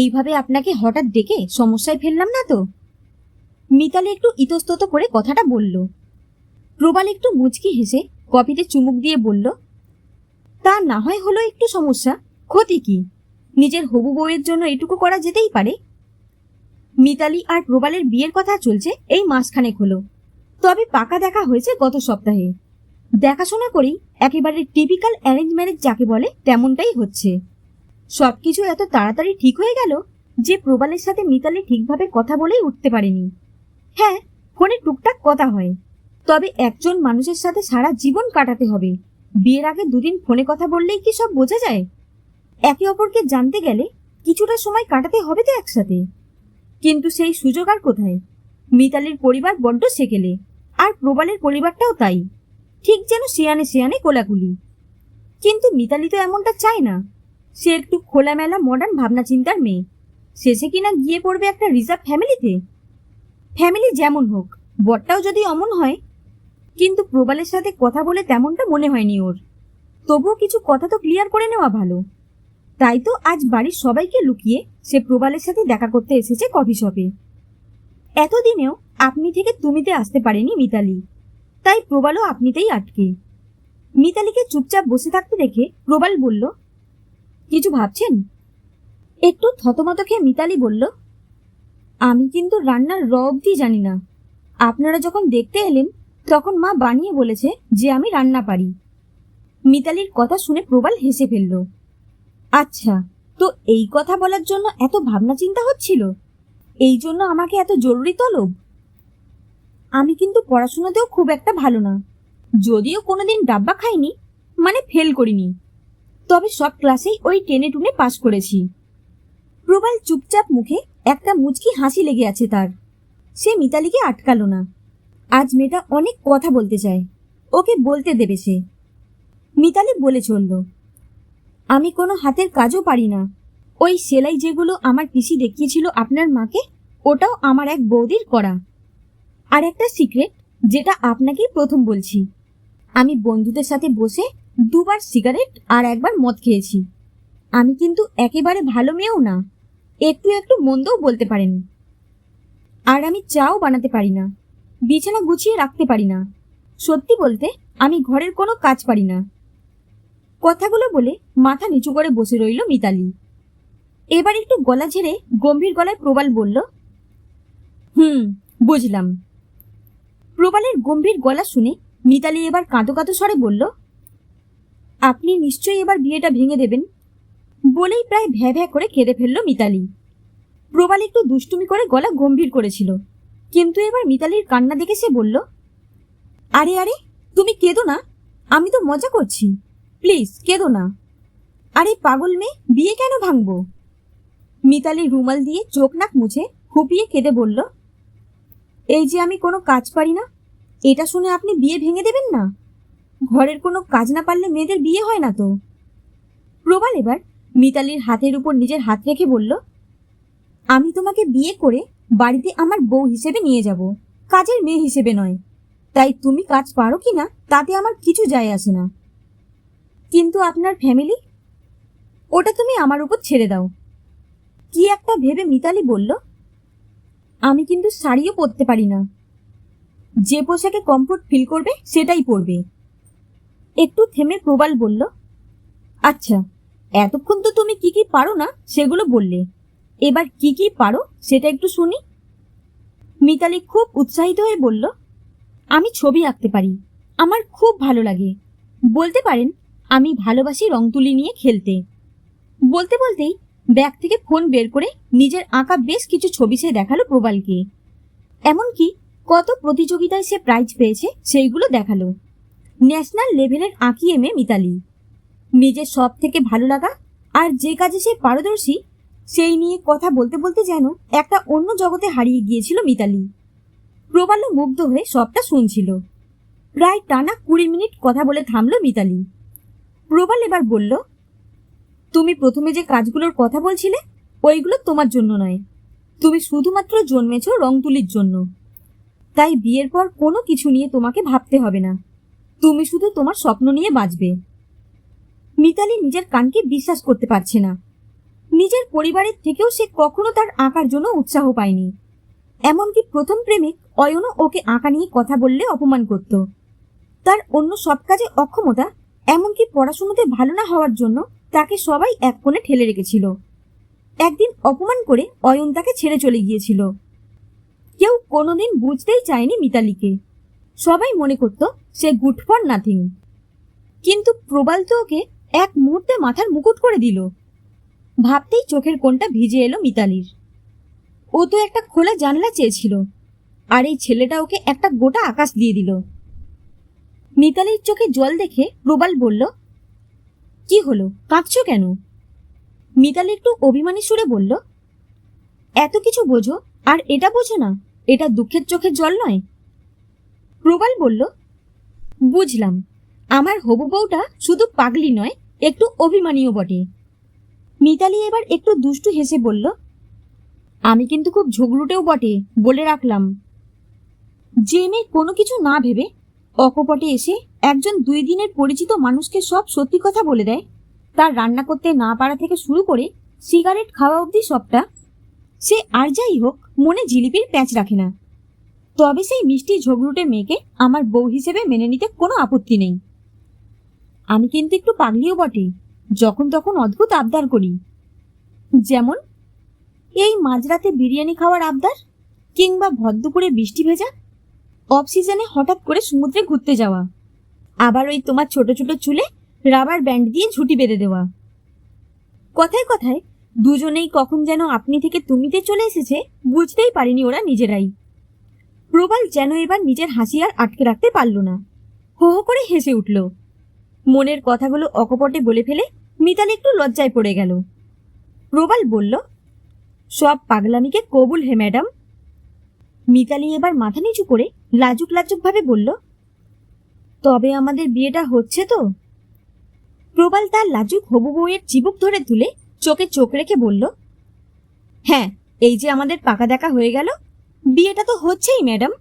এইভাবে আপনাকে হঠাৎ ডেকে সমস্যায় ফেললাম না তো? মিতালি একটু ইতস্তত করে কথাটা বলল। প্রবাল একটু মুচকি হেসে কফিতে চুমুক দিয়ে বলল, তা না হয় হলো একটু সমস্যা, ক্ষতি কি? নিজের হবু বউয়ের জন্য এটুকু করা যেতেই পারে? মিতালি আর প্রবালের বিয়ের কথা চলছে এই মাসখানেক হলো। তবে পাকা দেখা হয়েছে গত সপ্তাহে। দেখাশোনা করেই একেবারে টিপিক্যাল অ্যারেঞ্জ ম্যারেজ যাকে বলে, তেমনটাই হচ্ছে। সবকিছু এত তাড়াতাড়ি ঠিক হয়ে গেল যে প্রবালের সাথে মিতালি ঠিকভাবে কথা বলেই উঠতে পারেনি। হ্যাঁ ফোনে টুকটাক কথা হয়। তবে একজন মানুষের সাথে সারা জীবন কাটাতে হবে। বিয়ের আগে দুদিন ফোনে কথা বললেই কি সব বোঝা যায়? একে অপরকে জানতে গেলে কিছুটা সময় কাটাতে হবে তো একসাথে। কিন্তু সেই সুযোগ আর কোথায়? মিতালির পরিবার বড্ড সেকেলে, আর প্রবালের পরিবারটাও তাই। ঠিক যেন শিয়ানে শিয়ানে কোলাকুলি। কিন্তু মিতালি তো এমনটা চায় না। সে একটু খোলামেলা মডার্ন ভাবনা চিন্তার মেয়ে। শেষে কিনা গিয়ে পড়বে একটা রিজার্ভ ফ্যামিলিতে ফ্যামিলি যেমন হোক, বরটাও যদি অমন হয়। কিন্তু প্রবালের সাথে কথা বলে তেমনটা মনে হয়নি ওর। তবুও কিছু কথা তো ক্লিয়ার করে নেওয়া ভালো। তাই তো আজ বাড়ির সবাইকে লুকিয়ে সে প্রবালের সাথে দেখা করতে এসেছে কফি শপে এতদিনেও আপনি থেকে তুমিতে আসতে পারেনি মিতালি। তাই প্রবালও আপনিতেই আটকে। মিতালিকে চুপচাপ বসে থাকতে দেখে প্রবাল বলল কিছু ভাবছেন? একটু থতমত খেয়ে মিতালি বলল, আমি কিন্তু রান্নার র অবধি জানি না। আপনারা যখন দেখতে এলেন, তখন মা বানিয়ে বলেছে যে আমি রান্না পারি। মিতালির কথা শুনে প্রবাল হেসে ফেলল আচ্ছা তো এই কথা বলার জন্য এত ভাবনা চিন্তা হচ্ছিল? এই জন্য আমাকে এত জরুরি তলব? আমি কিন্তু পড়াশোনাতেও খুব একটা ভালো না। যদিও কোনোদিন ডাব্বা খাইনি মানে ফেল করিনি। তবে সব ক্লাসেই ওই টেনে টুনে পাশ করেছি। প্রবাল চুপচাপ মুখে একটা মুচকি হাসি লেগে আছে তার। সে মিতালিকে আটকালো না। আজ মেয়েটা অনেক কথা বলতে চায়। ওকে বলতে দেবে সে। মিতালি বলে চলল, আমি কোনো হাতের কাজও পারি না। ওই সেলাই যেগুলো আমার পিসি দেখিয়েছিল আপনার মাকে, ওটাও আমার এক বৌদির করা। আর একটা সিক্রেট, যেটা আপনাকেই প্রথম বলছি। আমি বন্ধুদের সাথে বসে দুবার সিগারেট আর একবার মদ খেয়েছি। আমি কিন্তু একেবারে ভালো মেয়েও না। একটু একটু মন্দও বলতে পারেন। আর আমি চাও বানাতে পারি না। বিছানা গুছিয়ে রাখতে পারি না। সত্যি বলতে, আমি ঘরের কোনো কাজ পারি না। কথাগুলো বলে মাথা নিচু করে বসে রইল মিতালি। এবার একটু গলা ঝেড়ে গম্ভীর গলায় প্রবাল বলল, হুম, বুঝলাম। প্রবালের গম্ভীর গলা শুনে মিতালি এবার কাঁদো কাঁদো স্বরে বলল আপনি নিশ্চয়ই এবার বিয়েটা ভেঙে দেবেন? বলেই প্রায় ভ্যা ভ্যা করে কেঁদে ফেলল মিতালি। প্রবাল একটু দুষ্টুমি করে গলা গম্ভীর করেছিল। কিন্তু এবার মিতালির কান্না দেখে সে বলল, আরে আরে, তুমি কেঁদো না। আমি তো মজা করছি। প্লিজ, কেঁদো না। আরে, পাগল মেয়ে, বিয়ে কেন ভাঙবো? মিতালি রুমাল দিয়ে চোখ নাক মুছে হুপিয়ে কেঁদে বলল, এই যে আমি কোনো কাজ পারি না, এটা শুনে আপনি বিয়ে ভেঙে দেবেন না? ঘরের কোনো কাজ না পারলে মেয়েদের বিয়ে হয় না তো? প্রবাল এবার মিতালির হাতের উপর নিজের হাত রেখে বলল, আমি তোমাকে বিয়ে করে বাড়িতে আমার বউ হিসেবে নিয়ে যাব। কাজের মেয়ে হিসেবে নয়। তাই তুমি কাজ পারো কি না, তাতে আমার কিছু যায় আসে না। কিন্তু আপনার ফ্যামিলি? ওটা তুমি আমার উপর ছেড়ে দাও। কি একটা ভেবে মিতালি বলল, আমি কিন্তু শাড়িও পরতে পারি না। যে পোশাকে কমফোর্ট ফিল করবে, সেটাই পরবে। একটু থেমে প্রবাল বলল আচ্ছা এতক্ষণ তো তুমি কি কি পারো না সেগুলো বললে। এবার কি কি পারো সেটা একটু শুনি। মিতালি খুব উৎসাহিত হয়ে বলল, আমি ছবি আঁকতে পারি, আমার খুব ভালো লাগে। বলতে পারেন, আমি ভালোবাসি রং তুলি নিয়ে খেলতে। বলতে বলতেই ব্যাগ থেকে ফোন বের করে নিজের আঁকা বেশ কিছু ছবি সে দেখাল প্রবালকে। এমনকি কত প্রতিযোগিতায় সে প্রাইজ পেয়েছে সেইগুলো দেখাল। ন্যাশনাল লেভেলের আঁকি এমে মিতালি। নিজের সব থেকে ভালো লাগা আর যে কাজে সে পারদর্শী, সেই নিয়ে কথা বলতে বলতে যেন একটা অন্য জগতে হারিয়ে গিয়েছিল মিতালি। প্রবালও মুগ্ধ হয়ে সবটা শুনছিল। প্রায় টানা কুড়ি মিনিট কথা বলে থামল মিতালি। প্রবাল এবার বলল, তুমি প্রথমে যে কাজগুলোর কথা বলছিলে, ওইগুলো তোমার জন্য নয়। তুমি শুধুমাত্র জন্মেছ রং তুলির জন্য। তাই বিয়ের পর কোনো কিছু নিয়ে তোমাকে ভাবতে হবে না। তুমি শুধু তোমার স্বপ্ন নিয়ে বাঁচবে। মিতালি নিজের কানকে বিশ্বাস করতে পারছে না। নিজের পরিবারের থেকেও সে কখনো তার আঁকার জন্য উৎসাহ পায়নি। এমনকি প্রথম প্রেমিক অয়নও ওকে আঁকা নিয়ে কথা বললে অপমান করত। তার অন্য সব কাজে অক্ষমতা, এমনকি পড়াশুনোতে ভালো না হওয়ার জন্য তাকে সবাই এক কোণে ঠেলে রেখেছিল। একদিন অপমান করে অয়ন তাকে ছেড়ে চলে গিয়েছিল। কেউ কোনোদিন বুঝতেই চায়নি মিতালিকে। সবাই মনে করত সে গুড ফর নাথিং কিন্তু প্রবাল তো ওকে এক মুহূর্তে মাথার মুকুট করে দিল। ভাবতেই চোখের কোণটা ভিজে এলো মিতালির। ও তো একটা খোলা জানলা চেয়েছিল, আর এই ছেলেটা ওকে একটা গোটা আকাশ দিয়ে দিল। মিতালির চোখে জল দেখে প্রবাল বলল, কি হলো? কাঁদছো কেন? মিতালি একটু অভিমানী সুরে বলল, এত কিছু বোঝো, আর এটা বোঝো না, এটা দুঃখের চোখের জল নয়? প্রবাল বলল, বুঝলাম। আমার হবু বউটা শুধু পাগলি নয়, একটু অভিমানীও বটে। মিতালি এবার একটু দুষ্টু হেসে বলল, আমি কিন্তু খুব ঝগড়ুটেও বটে, বলে রাখলাম। যে মেয়ে কোনো কিছু না ভেবে অকপটে এসে একজন দুই দিনের পরিচিত মানুষকে সব সত্যি কথা বলে দেয়, তার রান্না করতে না পারা থেকে শুরু করে সিগারেট খাওয়া অবধি সবটা, সে আর যাই হোক, মনে জিলিপির প্যাঁচ রাখে না। তবে সেই মিষ্টি ঝগড়ুটে মেয়েকে আমার বউ হিসেবে মেনে নিতে কোনো আপত্তি নেই। আমি কিন্তু একটু পাগলিও বটে, যখন তখন অদ্ভুত আবদার করি। যেমন, এই মাঝরাতে বিরিয়ানি খাওয়ার আবদার কিংবা ভদ্রপুরে বৃষ্টি ভেজা অফ সিজনে হঠাৎ করে সমুদ্রে ঘুরতে যাওয়া, আবার ওই তোমার ছোট ছোট চুলে রাবার ব্যান্ড দিয়ে ঝুঁটি বেঁধে দেওয়া। কথায় কথায় দুজনেই কখন যেন আপনি থেকে তুমিতে চলে এসেছে বুঝতেই পারিনি ওরা নিজেরাই। প্রবাল যেন এবার নিজের হাসি আর আটকে রাখতে পারল না। হো হো করে হেসে উঠল। মনের কথাগুলো অকপটে বলে ফেলে মিতালি একটু লজ্জায় পড়ে গেল। প্রবাল বলল, সব পাগলামিকে কবুল হে, ম্যাডাম। মিতালি এবার মাথা নিচু করে লাজুক লাজুক ভাবে বলল, তবে আমাদের বিয়েটা হচ্ছে তো? প্রবাল তার লাজুক হবু বউয়ের চিবুক ধরে তুলে চোখে চোখ রেখে বলল হ্যাঁ এই যে আমাদের পাকা দেখা হয়ে গেল বিয়েটা তো হচ্ছেই ম্যাডাম